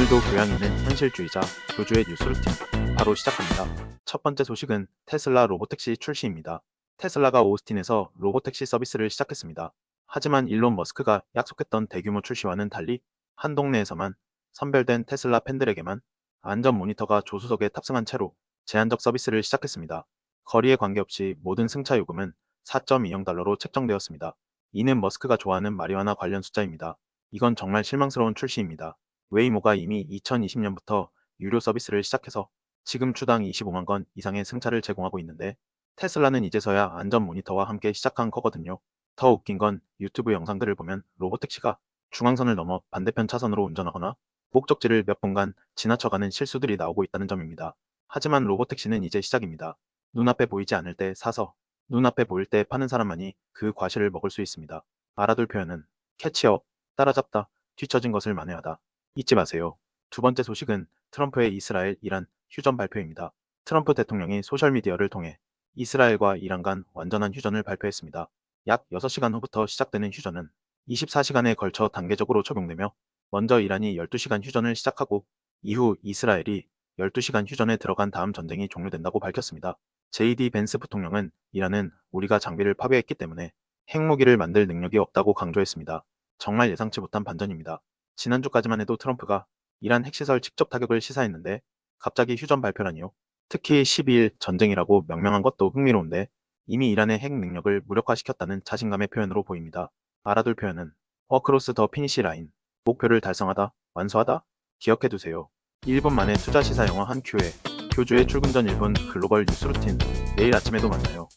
오늘도 교양 있는 현실주의자 교주의 뉴스 루틴 바로 시작합니다. 첫 번째 소식은 테슬라 로보택시 출시입니다. 테슬라가 오스틴에서 로보택시 서비스를 시작했습니다. 하지만 일론 머스크가 약속했던 대규모 출시와는 달리 한 동네에서만 선별된 테슬라 팬들에게만 안전 모니터가 조수석에 탑승한 채로 제한적 서비스를 시작했습니다. 거리에 관계없이 모든 승차 요금은 4.20 달러로 책정되었습니다. 이는 머스크가 좋아하는 마리화나 관련 숫자입니다. 이건 정말 실망스러운 출시입니다. 웨이모가 이미 2020년부터 유료 서비스를 시작해서 지금 주당 25만 건 이상의 승차를 제공하고 있는데 테슬라는 이제서야 안전 모니터와 함께 시작한 거거든요. 더 웃긴 건 유튜브 영상들을 보면 로보택시가 중앙선을 넘어 반대편 차선으로 운전하거나 목적지를 몇 분간 지나쳐가는 실수들이 나오고 있다는 점입니다. 하지만 로보택시는 이제 시작입니다. 눈앞에 보이지 않을 때 사서 눈앞에 보일 때 파는 사람만이 그 과실을 먹을 수 있습니다. 알아둘 표현은 캐치업, 따라잡다, 뒤처진 것을 만회하다. 잊지 마세요. 두 번째 소식은 트럼프의 이스라엘, 이란 휴전 발표입니다. 트럼프 대통령이 소셜미디어를 통해 이스라엘과 이란 간 완전한 휴전을 발표했습니다. 약 6시간 후부터 시작되는 휴전은 24시간에 걸쳐 단계적으로 적용되며 먼저 이란이 12시간 휴전을 시작하고 이후 이스라엘이 12시간 휴전에 들어간 다음 전쟁이 종료된다고 밝혔습니다. JD 벤스 부통령은 이란은 우리가 장비를 파괴했기 때문에 핵무기를 만들 능력이 없다고 강조했습니다. 정말 예상치 못한 반전입니다. 지난주까지만 해도 트럼프가 이란 핵시설 직접 타격을 시사했는데 갑자기 휴전 발표라니요. 특히 12일 전쟁이라고 명명한 것도 흥미로운데 이미 이란의 핵 능력을 무력화시켰다는 자신감의 표현으로 보입니다. 알아둘 표현은 어크로스 더 피니시 라인, 목표를 달성하다, 완수하다, 기억해두세요. 1분 만에 투자 시사 영화 한 큐에 교주의 출근 전 1분 글로벌 뉴스 루틴 내일 아침에도 만나요.